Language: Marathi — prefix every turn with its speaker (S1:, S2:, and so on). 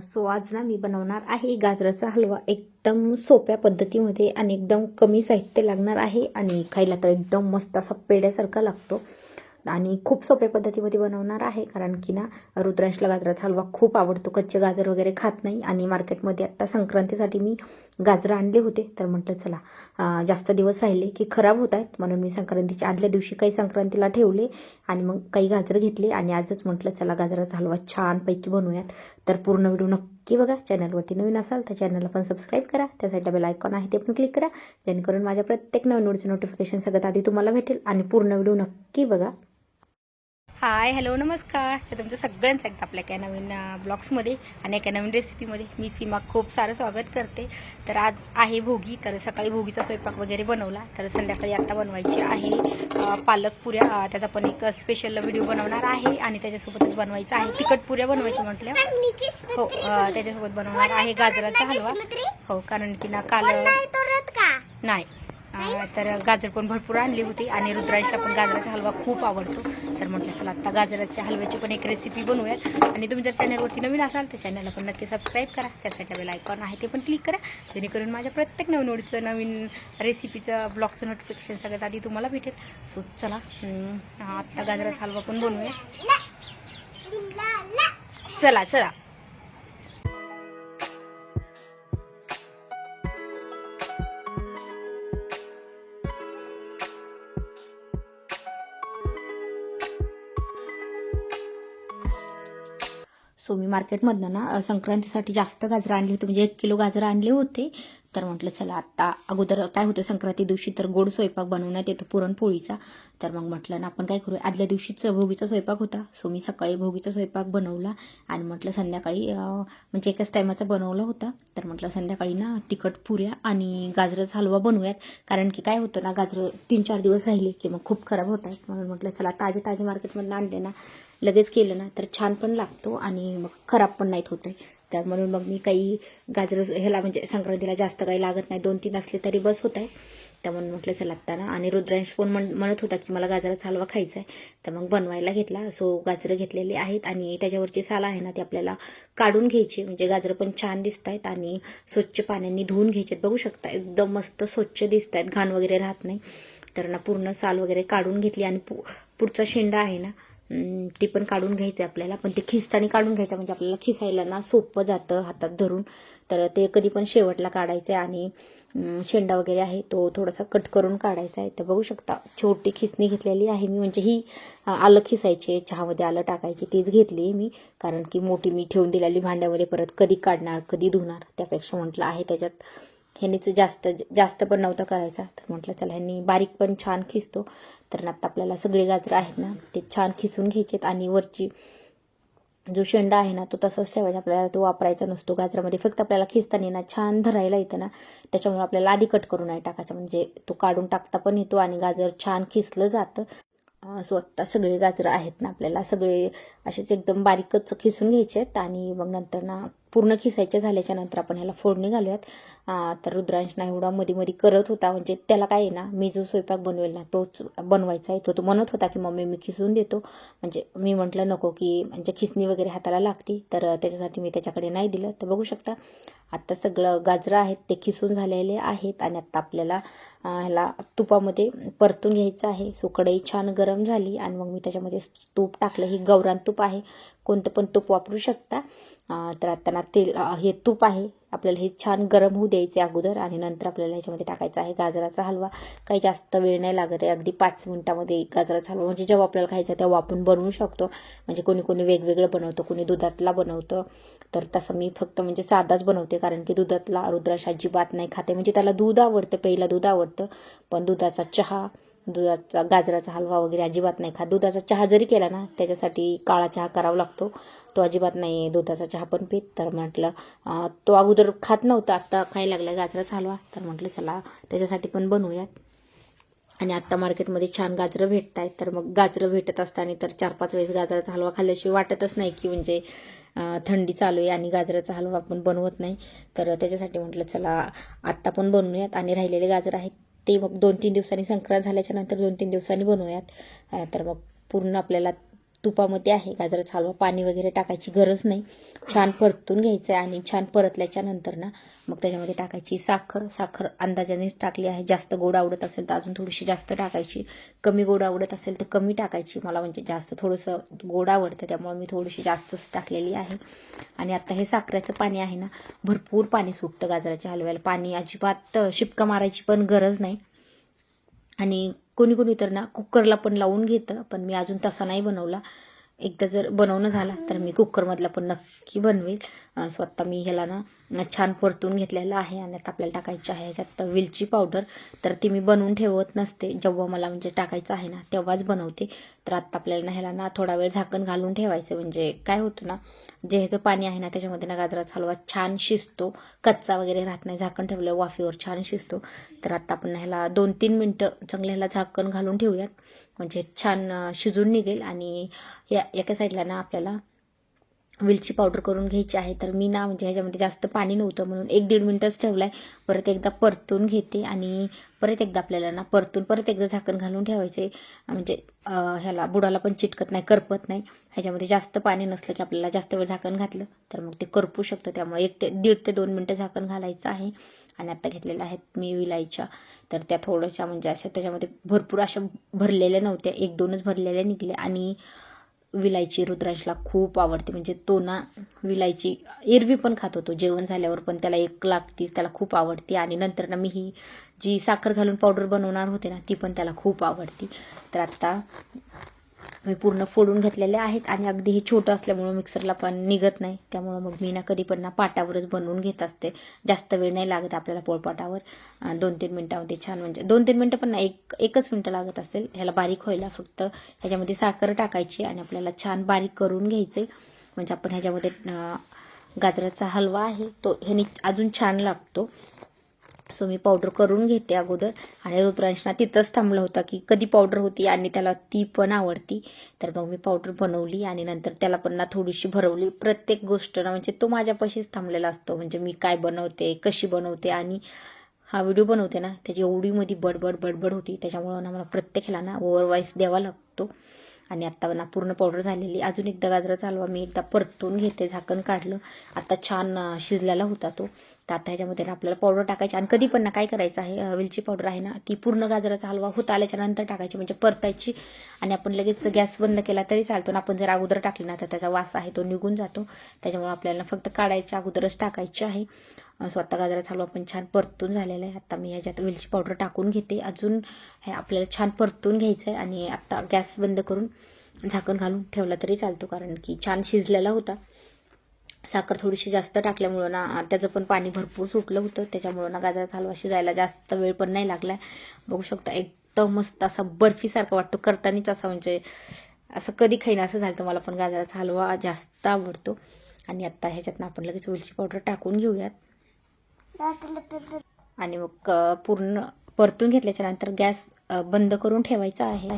S1: सो आज ना मी बनवणार आहे गाजराचा हलवा. एकदम सोप्या पद्धतीमध्ये आणि एकदम कमी साहित्य लागणार आहे आणि खायला तर एकदम मस्त असा पेड्यासारखा लागतो. आणि खूप सोप्या पद्धतीमध्ये बनवणार आहे. कारण की ना रुद्रांशला गाजराचा हलवा खूप आवडतो. कच्चे गाजर वगैरे खात नाही. आणि मार्केटमध्ये आत्ता संक्रांतीसाठी मी गाजरं आणले होते. तर म्हटलं चला जास्त दिवस राहिले की खराब होत आहेत. म्हणून मी संक्रांतीच्या आदल्या दिवशी काही संक्रांतीला ठेवले आणि मग काही गाजरं घेतले. आणि आजच म्हटलं चला गाजराचा हलवा छानपैकी बनवूयात. तर पूर्ण व्हिडिओ नक्की बघा. चॅनलवरती नवीन असाल तर चॅनलला पण सबस्क्राईब करा. त्या साईडला बेल आयकॉन आहे ते पण क्लिक करा. जेणेकरून माझ्या प्रत्येक नवीन व्हिडिओचं नोटिफिकेशन सगळ्यात आधी तुम्हाला भेटेल. आणि पूर्ण व्हिडिओ नक्की बघा. हाय हॅलो नमस्कार. तर तुमचं सगळ्यांचं एकदा आपल्या एका नवीन ब्लॉग्समध्ये आणि एका नवीन रेसिपीमध्ये मी सीमा खूप सारं स्वागत करते. तर आज आहे भोगी. तर सकाळी भोगीचा स्वयंपाक वगैरे बनवला. तर संध्याकाळी आता बनवायची आहे पालक पुऱ्या. त्याचा पण एक स्पेशल व्हिडिओ बनवणार आहे आणि त्याच्यासोबतच बनवायचं आहे. तिखट पुऱ्या बनवायच्या म्हटल्या. हो त्याच्यासोबत बनवणार आहे गाजराचा हलवा. हो कारण की ना काल नाही. तर गाजर पण भरपूर आणली होती आणि रुद्रांशला पण गाजराचा हलवा खूप आवडतो. तर म्हटलं चला आता गाजराच्या हलव्याची पण एक रेसिपी बनवूयात. आणि तुम्ही जर चॅनलवरती नवीन असाल तर चॅनलला पण नक्की सबस्क्राईब करा. त्यासाठी बेल आयकॉन आहे ते पण क्लिक करा. जेणेकरून माझ्या प्रत्येक नवीन ओळीचं नवीन रेसिपीचं ब्लॉगचं नोटिफिकेशन सगळ्यात आधी तुम्हाला भेटेल. सो चला आत्ता गाजराचा हलवा पण बनवूया. चला चला. सो मी मार्केटमधनं ना संक्रांतीसाठी जास्त गाजरं आणली होती म्हणजे एक किलो गाजरं आणले होते. तर म्हटलं चला आत्ता अगोदर काय होतं संक्रांती दिवशी तर गोड स्वयंपाक बनवण्यात येतो पुरणपोळीचा. तर मग म्हटलं ना आपण काय करूया आदल्या दिवशीच भोगीचा स्वयंपाक होता. सो मी सकाळी भोगीचा स्वयंपाक बनवला आणि म्हटलं संध्याकाळी म्हणजे एकाच टायमाचा बनवला होता. तर म्हटलं संध्याकाळी ना तिखट पुऱ्या आणि गाजराचा हलवा बनवूयात. कारण की काय होतं ना गाजरं तीन चार दिवस राहिले की मग खूप खराब होत आहेत. म्हणून म्हटलं चला ताजे ताजे मार्केटमधून आणले ना. लगेच केलं ना तर छान पण लागतो आणि मग खराब पण नाहीत होते तर म्हणून मग मी काही गाजर ह्याला म्हणजे संक्रांतीला जास्त काही लागत नाही. दोन तीन असले तरी बस होत आहे. तर म्हणून म्हटलं चला आत्ताना आणि रुद्रांश पण म्हण म्हणत होता की मला गाजराचा हलवा खायचा आहे. तर मग बनवायला घेतला. सो गाजरं घेतलेले आहेत आणि त्याच्यावरची साल आहे ना ती आपल्याला काढून घ्यायची. म्हणजे गाजरं पण छान दिसत आहेत आणि स्वच्छ पाण्याने धुवून घ्यायचे बघू शकता एकदम मस्त स्वच्छ दिसत आहेत. घाण वगैरे राहत नाही. तर ना पूर्ण साल वगैरे काढून घेतली आणि पु पुढचा शेंडा आहे ना ते पण काढून घ्यायचं आपल्याला. पण ते खिस्तानी काढून घ्यायचं म्हणजे आपल्याला खिसायला ना सोपं जातं हातात धरून. तर ते कधी पण शेवटला काढायचं आहे आणि शेंडा वगैरे आहे तो थोडासा कट करून काढायचा आहे. तर बघू शकता छोटी खिसणी घेतलेली आहे मी. म्हणजे ही आलं खिसायचे चहामध्ये आलं टाकायची तीच घेतली आहे मी. कारण की मोठी मी ठेवून दिलेली भांड्यामध्ये परत कधी काढणार कधी धुणार त्यापेक्षा म्हटलं आहे त्याच्यात. ह्यानीच जास्त जास्त पण नव्हता करायचा. तर म्हटलं चला ह्यांनी बारीक पण छान खिसतो. तर आता आपल्याला सगळे गाजरं आहेत ना ते छान खिसून घ्यायचेत आणि वरची जो शेंडा आहे ना तो तसाच ठेवायचा. आपल्याला तो वापरायचा नसतो गाजरामध्ये. फक्त आपल्याला खिसताना ना छान धरायला येतं ना त्याच्यामुळे आपल्याला आधी कट करून नाही टाकायचा. म्हणजे तो काढून टाकता पण येतो आणि गाजर छान खिसलं जातं. सो आत्ता सगळे गाजरं आहेत ना आपल्याला सगळे असेच एकदम बारीकच खिसून घ्यायचे आहेत आणि मग नंतर ना पूर्ण खिसायचे झाल्याच्यानंतर आपण ह्याला फोडणी घालूयात. तर रुद्रांश ना एवढा मध्ये मध्ये करत होता. म्हणजे त्याला काय आहे ना मी जो स्वयंपाक बनवेल ना तोच बनवायचा आहे. तो तो म्हणत होता की मम्मी मी खिसून देतो. म्हणजे मी म्हटलं नको की म्हणजे खिसणी वगैरे हाताला लागते तर त्याच्यासाठी मी त्याच्याकडे नाही दिलं. तर बघू शकता आत्ता सगळं गाजरं आहेत ते खिसून झालेले आहेत. आणि आत्ता आपल्याला ह्याला तुपामध्ये परतून घ्यायचं आहे. सो कढई छान गरम झाली आणि मग मी त्याच्यामध्ये तूप टाकलं. हे गौरान तूप आहे. कोणतं पण तूप वापरू शकता. तर आता ना तेल हे तूप आहे. आपल्याला हे छान गरम होऊ द्यायचे अगोदर आणि नंतर आपल्याला ह्याच्यामध्ये टाकायचा आहे गाजराचा हलवा. काही जास्त वेळ नाही लागत आहे अगदी पाच मिनिटामध्ये गाजराचा हलवा. म्हणजे जेव्हा आपल्याला खायचा तेव्हा आपण बनवू शकतो. म्हणजे कोणी कोणी वेगवेगळं बनवतं कोणी दुधातला बनवतं. तर तसं मी फक्त म्हणजे साधाच बनवते कारण की दुधातला रुद्राश अजिबात नाही खाते. म्हणजे त्याला दूध आवडतं पहिला दूध आवडतं. पण दुधाचा चहा दुधाचा गाजराचा हलवा वगैरे अजिबात नाही खात. दुधाचा चहा जरी केला ना त्याच्यासाठी काळा चहा करावा लागतो. तो अजिबात नाही दुधाचा चहा पण पीत. तर म्हटलं तो अगोदर खात नव्हता. आत्ता खायला लागला गाजराचा हलवा. तर म्हटलं चला त्याच्यासाठी पण बनवूयात. आणि आत्ता मार्केटमध्ये छान गाजरं भेटत आहेत तर मग गाजरं भेटत असताना तर चार पाच वेळेस गाजराचा हलवा खाल्ल्याशिवाय वाटतच नाही की म्हणजे थंडी चालू आहे आणि गाजराचा हलवा आपण बनवत नाही. तर त्याच्यासाठी म्हटलं चला आत्ता पण बनवूयात. आणि राहिलेले गाजर आहेत ते मग दोन तीन दिवसांनी संक्रांत झाल्याच्यानंतर दोन तीन दिवसांनी बनवूयात. तर मग पूर्ण आपल्याला तुपामध्ये आहे. गाजराचा हलवा पाणी वगैरे टाकायची गरज नाही. छान परतून घ्यायचं आहे आणि छान परतल्याच्या नंतर ना मग त्याच्यामध्ये टाकायची साखर. साखर अंदाजानेच टाकली आहे. जास्त गोड आवडत असेल तर अजून थोडीशी जास्त टाकायची. कमी गोड आवडत असेल तर कमी टाकायची. मला म्हणजे जास्त थोडंसं गोड आवडतं त्यामुळे मी थोडीशी जास्तच टाकलेली आहे. आणि आता हे साखरेचं पाणी आहे ना भरपूर पाणी सुटतं गाजराच्या हलव्याला. पाणी अजिबात शिपका मारायची पण गरज नाही. आणि कोणी कोणी तर ना कुकरला पण लावून घेतं पण मी अजून तसा नाही बनवला. एकदा जर बनवणं झाला तर मी कुकरमधला पण नक्की बनवेल. स्वतः मी ह्याला ना छान परतून घेतलेलं आहे आणि आता आपल्याला टाकायची आहे ह्याच्यात वेलची पावडर. तर ती मी बनवून ठेवत नसते. जेव्हा मला म्हणजे टाकायचं आहे ना तेव्हाच बनवते. तर आत्ता आपल्याला ना ह्याला ना थोडा वेळ झाकण घालून ठेवायचं. म्हणजे काय होतं ना जे ह्याचं पाणी आहे ना त्याच्यामध्ये ना गाजराचा हलवा छान शिजतो. कच्चा वगैरे राहत नाही. झाकण ठेवलं वाफेवर छान शिजतो. तर आता आपण ह्याला दोन तीन मिनटं चांगलं ह्याला झाकण घालून ठेवूयात. म्हणजे छान शिजून निघेल. आणि या एका साईडला ना आपल्याला वेलची पावडर करून घ्यायची आहे. तर मी ना म्हणजे ह्याच्यामध्ये जास्त पाणी नव्हतं म्हणून एक दीड मिनटच ठेवलं आहे परत एकदा परतून घेते आणि परत एकदा आपल्याला ना परतून परत एकदा झाकण घालून ठेवायचे. म्हणजे ह्याला बुडाला पण चिटकत नाही करपत नाही. ह्याच्यामध्ये जास्त पाणी नसलं की आपल्याला जास्त वेळ झाकण घातलं तर मग ते करपू शकतं. त्यामुळे एक ते दीड ते दोन मिनटं झाकण घालायचं आहे. आणि आता घेतलेल्या आहेत मी विलायच्या. तर त्या थोड्याशा म्हणजे अशा त्याच्यामध्ये भरपूर अशा भरलेल्या नव्हत्या. एक दोनच भरलेल्या निघल्या आणि विलायची रुद्रांशला खूप आवडते. म्हणजे तो ना विलायची एरवी पण खात होतो. जेवण झाल्यावर पण त्याला एक लागतीच त्याला खूप आवडते. आणि नंतर ना मी ही जी साखर घालून पावडर बनवणार होते ना ती पण त्याला खूप आवडती. तर आत्ता मी पूर्ण फोडून घेतलेले आहेत आणि अगदी हे छोटं असल्यामुळं मिक्सरला पण निघत नाही. त्यामुळं मग मी ना कधी पण ना पाटावरच बनवून घेत असते. जास्त वेळ नाही लागत आपल्याला पोळपाटावर. दोन तीन मिनटामध्ये छान म्हणजे दोन तीन मिनटं पण नाही एक एकच मिनटं लागत असेल. ह्याला बारीक व्हायला फक्त ह्याच्यामध्ये साखर टाकायची आणि आपल्याला छान बारीक करून घ्यायचे म्हणजे आपण ह्याच्यामध्ये गाजराचा हलवा आहे तो ह्याने अजून छान लागतो. सो मी पावडर करून घेते अगोदर. आणि रुद्रांशना तिथंच थांबला होता की कधी पावडर होती आणि त्याला ती पण आवडती. तर मग मी पावडर बनवली आणि नंतर त्याला पण ना थोडीशी भरवली. प्रत्येक गोष्ट ना म्हणजे तो माझ्यापाशीच थांबलेला असतो. म्हणजे मी काय बनवते कशी बनवते आणि हा व्हिडिओ बनवते ना त्याची एवढी मध्ये बडबड बडबड होती. त्याच्यामुळं ना मला प्रत्येकाला ना ओव्हरवाईस द्यावा लागतो. आणि आत्ता ना पूर्ण पावडर झालेली. अजून एकदा गाजरा चालवा. मी एकदा परतून घेते झाकण काढलं. आता छान शिजलेला होता तो. तर आता ह्याच्यामध्ये आपल्याला पावडर टाकायची. आणि कधी पण ना काय करायचं आहे वेलची पावडर आहे ना ती पूर्ण गाजराचा हलवा होत आल्याच्यानंतर टाकायची. म्हणजे परतायची आणि आपण लगेच गॅस बंद केला तरी चालतो. ना आपण जर अगोदर टाकली ना तर त्याचा वास आहे तो निघून जातो. त्याच्यामुळे आपल्याला फक्त काढायच्या अगोदरच टाकायची आहे. स्वतः गाजराचा हलवा पण छान परतून झालेला आहे. आता मी ह्याच्यात वेलची पावडर टाकून घेते. अजून हे आपल्याला छान परतून घ्यायचं आहे. आणि आता गॅस बंद करून झाकण घालून ठेवला तरी चालतो कारण की छान शिजलेला होता. साखर थोडीशी जास्त टाकल्यामुळं ना त्याचं पण पाणी भरपूर सुटलं होतं. त्याच्यामुळं ना गाजराचा हलवा शिजायला जास्त वेळ पण नाही लागला. बघू शकता एकदम मस्त असा बर्फीसारखा वाटतो. करतानाच असा म्हणजे असं कधी खाईना असं झालं तर मला पण गाजराचा हलवा जास्त आवडतो. आणि आत्ता ह्याच्यातनं आपण लगेच वेलची पावडर टाकून घेऊयात. आणि मग पूर्ण परतून घेतल्याच्या नंतर गॅस बंद करून ठेवायचा आहे.